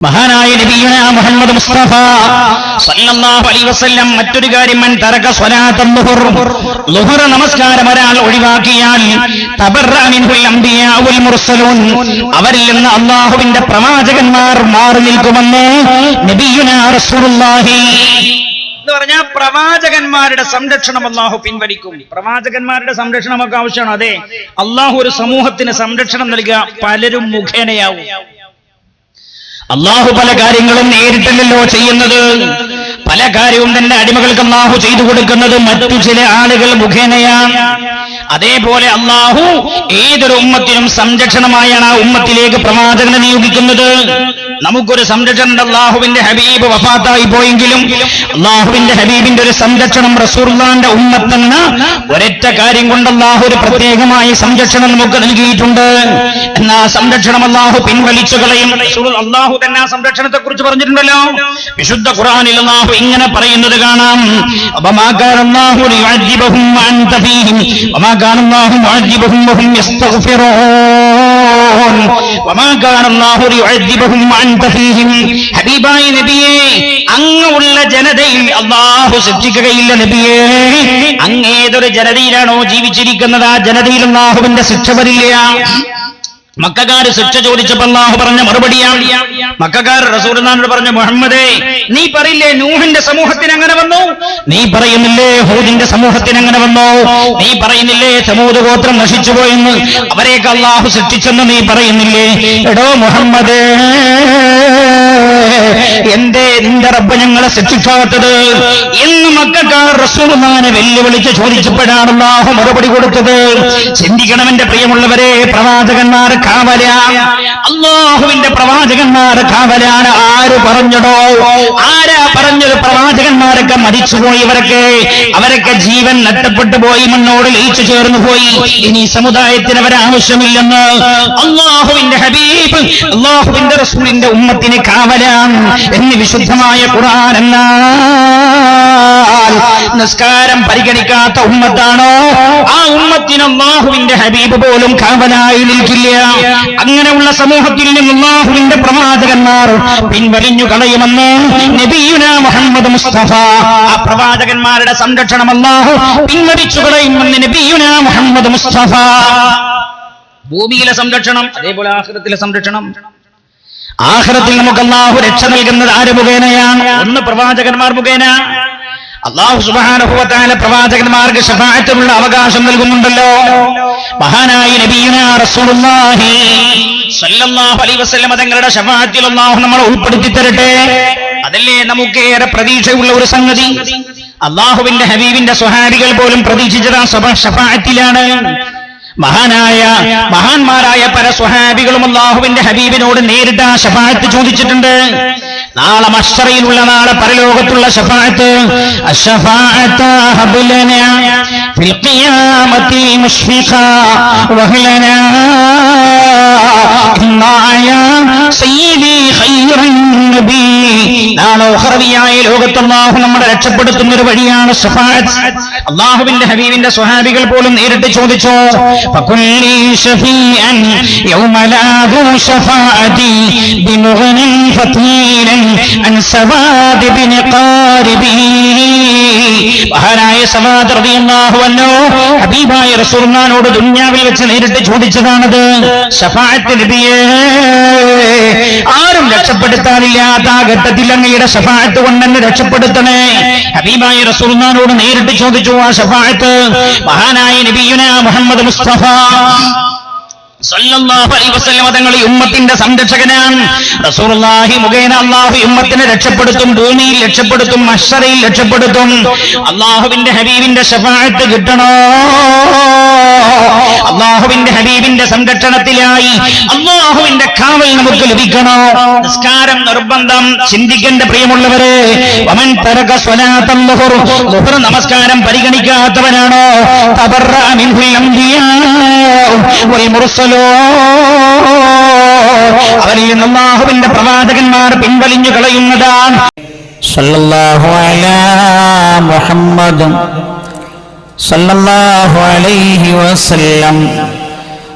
മഹാനായ നബിയുന മുഹമ്മദ് മുസ്തഫ. സല്ലല്ലാഹു അലൈഹി വസല്ലം മറ്റൊരു കാര്യം മൻ തറക സ്വലാത്ത ളുഹുർ ളുഹുർ നമസ്കാരം ഒരാൾ ഒഴിവാക്കിയാൽ തബറ മിൻഹുൽ അംബിയാ മുർസലൂൻ. അവരിൽ നിന്ന് അള്ളാഹുവിന്റെ പ്രവാചകന്മാർ മാറി നിൽക്കുമെന്ന് നബിയുന റസൂലുള്ളാഹി. എന്ന് പറഞ്ഞാൽ പ്രവാചകന്മാരുടെ സംരക്ഷണം അള്ളാഹു പിൻവലിക്കും. പ്രവാചകന്മാരുടെ സംരക്ഷണം ഒക്കെ ആവശ്യമാണ്. അതെ അള്ളാഹു ഒരു സമൂഹത്തിന് സംരക്ഷണം നൽകുക പലരും മുഖേനയാവും. അള്ളാഹു പല കാര്യങ്ങളും നേരിട്ടില്ലല്ലോ ചെയ്യുന്നത്. പല കാര്യവും തന്റെ അടിമകൾക്ക് അള്ളാഹു ചെയ്തു കൊടുക്കുന്നത് മറ്റു ചില ആളുകൾ മുഖേനയാണ്. അതേപോലെ അള്ളാഹു ഏതൊരു ഉമ്മത്തിനും സംരക്ഷണമായാണ് ആ ഉമ്മത്തിലേക്ക് പ്രവാചകനെ നിയോഗിക്കുന്നത്. നമുക്കൊരു സംരക്ഷണം അള്ളാഹുവിന്റെ ഹബീബ് വഫാത്തായി പോയെങ്കിലും അള്ളാഹുവിന്റെ ഹബീബിന്റെ ഒരു സംരക്ഷണം റസൂർലാന്റെ ഉമ്മത്തെന്ന ഒരൊറ്റ കാര്യം കൊണ്ട് അള്ളാഹു ഒരു പ്രത്യേകമായ സംരക്ഷണം നമുക്ക് നൽകിയിട്ടുണ്ട്. എന്നാ സംരക്ഷണം അള്ളാഹു പിൻവലിച്ചു കളയും. അള്ളാഹു തന്നെ ആ സംരക്ഷണത്തെ കുറിച്ച് പറഞ്ഞിട്ടുണ്ടല്ലോ. വിശുദ്ധ ഖുറാനിൽ അള്ളാഹു ഇങ്ങനെ പറയുന്നത് കാണാം. വമാ ഹബീബായ നബിയേ അങ്ങുള്ള ജനതയിൽ അള്ളാഹു ശിക്ഷിക്കുകയില്ല നബിയേ. അങ്ങേതൊരു ജനതയിലാണോ ജീവിച്ചിരിക്കുന്നത്? ആ ജനതയിൽ അള്ളാഹുവിന്റെ ശിക്ഷ വരില്ല. മക്കാര് ശിക്ഷ ചോദിച്ചപ്പോ അള്ളാഹു പറഞ്ഞ മറുപടിയാ. മക്കാർ റസൂർനാനോട് പറഞ്ഞ മുഹമ്മദേ നീ പറയില്ലേ നൂഹിന്റെ സമൂഹത്തിന് അങ്ങനെ വന്നു? നീ പറയുന്നില്ലേ ഹൂദിന്റെ സമൂഹത്തിന് അങ്ങനെ വന്നു? നീ പറയുന്നില്ലേ സമൂഹ ഗോത്രം നശിച്ചു പോയെന്ന്? അവരെയൊക്കെ അള്ളാഹു സൃഷ്ടിച്ചെന്ന് നീ പറയുന്നില്ലേ? എടോ മുഹമ്മദേ എന്തേ നിന്റെ റബ്ബ് ഞങ്ങളെ ശിക്ഷിക്കാത്തത് എന്ന് മക്കാർ റസൂലുമാനെ വെല്ലുവിളിച്ച് ചോദിച്ചപ്പോഴാണ് അള്ളാഹു മറുപടി കൊടുത്തത്. ചിന്തിക്കണം എന്റെ പ്രിയമുള്ളവരെ പ്രവാചകന്മാർ കാവല. അള്ളാഹുവിന്റെ പ്രവാചകന്മാർ കാവലാണ്. ആര് പറഞ്ഞടോ ആരാ പറഞ്ഞത്? പ്രവാചകന്മാരൊക്കെ മരിച്ചുപോയി ഇവരൊക്കെ. അവരൊക്കെ ജീവൻ നഷ്ടപ്പെട്ടു പോയി മണ്ണോട് ലയിച്ചു ചേർന്നു പോയി. ഇനി സമുദായത്തിന് അവരാവശ്യമില്ലെന്ന് അള്ളാഹുവിന്റെ ഹബീബ് അള്ളാഹുവിന്റെ റസൂലിന്റെ ഉമ്മത്തിന് കാവലാണ് എന്ന് വിശുദ്ധമായ എന്നാൽ നിസ്കാരം പരിഗണിക്കാത്ത ഉമ്മത്താണോ? ആ ഉമ്മത്തിന് അള്ളാഹുവിന്റെ ഹബീബ് പോലും കാവലായി നിൽക്കില്ല. അങ്ങനെയുള്ള സമൂഹത്തിൽ നിന്ന് അള്ളാഹുവിന്റെ പ്രവാചകന്മാർ പിൻവലിഞ്ഞു കളയുമെന്ന് നബിയുന മുഹമ്മദ് മുസ്തഫ ആ പ്രവാചകന്മാരുടെ സംരക്ഷണം അള്ളാഹു പിൻവലിച്ചു കളയുമെന്ന് നബിയുന മുഹമ്മദ് മുസ്തഫ. ഭൂമിയിലെ സംരക്ഷണം അതേപോലെ ആഹൃതത്തിലെ സംരക്ഷണം. ആഹ്റത്തിൽ നമുക്ക് അള്ളാഹു രക്ഷ നൽകുന്നത് ആര് മുഖേനയാണ്? ഒന്ന് പ്രവാചകന്മാർ മുഖേന. അള്ളാഹു സുബാനുഭവത്തായ പ്രവാചകന്മാർക്ക് ശഫായത്തിനുള്ള അവകാശം നൽകുന്നുണ്ടല്ലോ. മഹാനായി നബീന റസൂലുള്ളാഹി സല്ലല്ലാഹു അലൈഹി വസല്ലം തങ്ങളുടെ ഷഫായത്തിൽ അള്ളാഹു നമ്മളെ ഉൾപ്പെടുത്തി തരട്ടെ അതല്ലേ നമുക്കേറെ പ്രതീക്ഷയുള്ള ഒരു സംഗതി? അള്ളാഹുവിന്റെ ഹബീബിന്റെ സ്വഹാബികൾ പോലും പ്രതീക്ഷിച്ചത് ആ ഷഫായത്തിലാണ് മഹാനായ മഹാന്മാരായ പല സ്വഹാബികളും അള്ളാഹുവിന്റെ ഹബീബിനോട് നേരിട്ട് ആ ശഫായത്ത് ചോദിച്ചിട്ടുണ്ട്. നാളെ മഷറയിലുള്ള നാളെ പരലോകത്തുള്ള ശഫായത്ത് അശ്ശഫാഅത്ത ഭാവിയായ ലോകത്ത് അള്ളാഹു നമ്മളെ രക്ഷപ്പെടുത്തുന്ന ഒരു വഴിയാണ് അള്ളാഹുവിന്റെ ഹബീബിന്റെ സ്വഹാബികൾ പോലും നേരിട്ട് ചോദിച്ചോ ഹബീബായ റസൂർനാനോട് ദുന്യാവിൽ വെച്ച് നേരിട്ട് ചോദിച്ചതാണത് ഷഫാഅത്ത് നബിയേ ആരും രക്ഷപ്പെടുത്താനില്ലാത്ത ആ ഘട്ടത്തിൽ അങ്ങയുടെ ഷഫാഅത്ത് കൊണ്ട് രക്ഷപ്പെടുത്തണേ. ഹബീബായ റസുൽമാനോട് നേരിട്ട് ചോദിച്ചു ആ ഷഫാഅത്ത് മഹാനായ നബിയുന മുഹമ്മദ് മുസ്തഫ. തങ്ങൾ ഉമ്മത്തിന്റെ സംരക്ഷകനാണ്. റസൂലുള്ളാഹി മുഖേന അല്ലാഹു ഉമ്മത്തിനെ രക്ഷപ്പെടുത്തും ഭൂമിയിൽ രക്ഷപ്പെടുത്തും മഹ്ശറയിൽ രക്ഷപ്പെടുത്തും. അള്ളാഹുവിന്റെ ഹബീബിന്റെ ശഫാഅത്ത് കിട്ടണോ? അള്ളാഹുവിന്റെ ഹബീബിന്റെ സംരക്ഷണത്തിലായി അള്ളാഹുവിന്റെ കാവൽ നമുക്ക് ലഭിക്കണോ നിസ്കാരം നിർബന്ധം ചിന്തിക്കേണ്ട പ്രിയമുള്ളവരെ വമൻ തരക സ്വലാത്തൻ ളുഹുർ ളുഹുർ നമസ്കാരം പരിഗണിക്കാത്തവനാണോ തബറ മിൻഹുൽ അംബിയാ വൽ മുർസലൂൻ അവരിൽ നിന്ന് അള്ളാഹുവിന്റെ പ്രവാചകന്മാർ പിൻവലിഞ്ഞു കളയുന്നതാണ് صلى الله على محمد صلى الله عليه وسلم